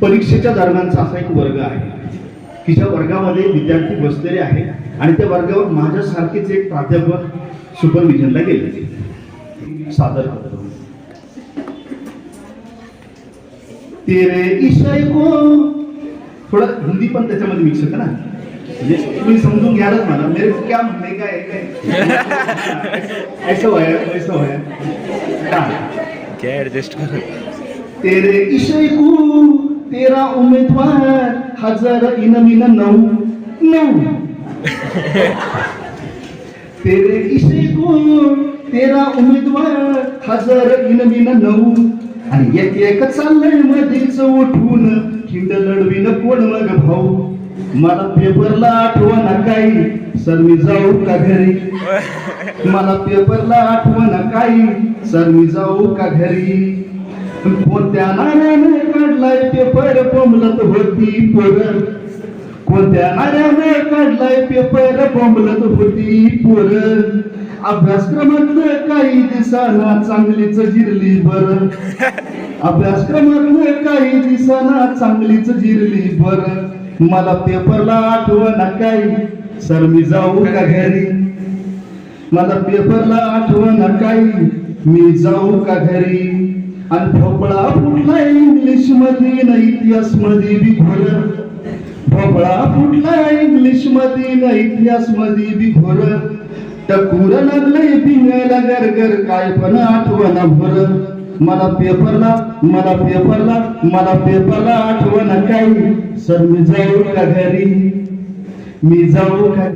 परीक्षेच्या दरम्यानचा असा एक वर्ग आहे. की ज्या वर्गामध्ये विद्यार्थी बसलेले आहेत आणि त्या वर्गावर माझ्यासारखेच एक प्राध्यापक सुपरविजनला गेले. सादर तेरे इशाई को थोडं हिंदी पण त्याच्यामध्ये मिक्स होतं ना. म्हणजे तुम्ही समजून घ्यालच मला. मेरे क्या म्हणणे काय? ऐसा होया ऐसा हा. क्या ऍडजस्ट कर? तेरे इशय को तेरा उमेदवार हजार इनमिन नऊ नऊ। तेरे इशय को तेरा उमेदवार हजार इनमिन नऊ। आणि एक एक चाललंय मध्येच उठून खिंड लढवीन कोण मग भाऊ? मला पेपरला आठवण काही सर मी जाऊ का घरी? मला पेपरला आठवण काही सर मी जाऊ का घरी? कोणत्या नाण्याने काढलाय पेपर बोंबलत होती पोर? कोणत्या नाण्याने काढलाय पेपर बोंबलत होती पोर? अभ्यासक्रमातलं काही दिसाना चांगलीच जिरली बर अभ्यासक्रमातलं काही दिसाना चांगलीच जिरली बर मला पेपरला आठवण काही सर मी जाऊ का घरी? मला पेपरला आठवण काही मी जाऊ का घरी? आणि भोपळा फुटला इंग्लिशमध्ये ना इतिहासमध्ये बी घोर भोपळा फुटला इंग्लिशमध्ये न इतिहासमध्ये बी घोर टकूर लागलंय पिंगायला गरगर काय पण आठवण भर. मला पेपरला मला पेपरला मला पेपरला आठवण काही सर मी जाऊ का घरी? मी जाऊ का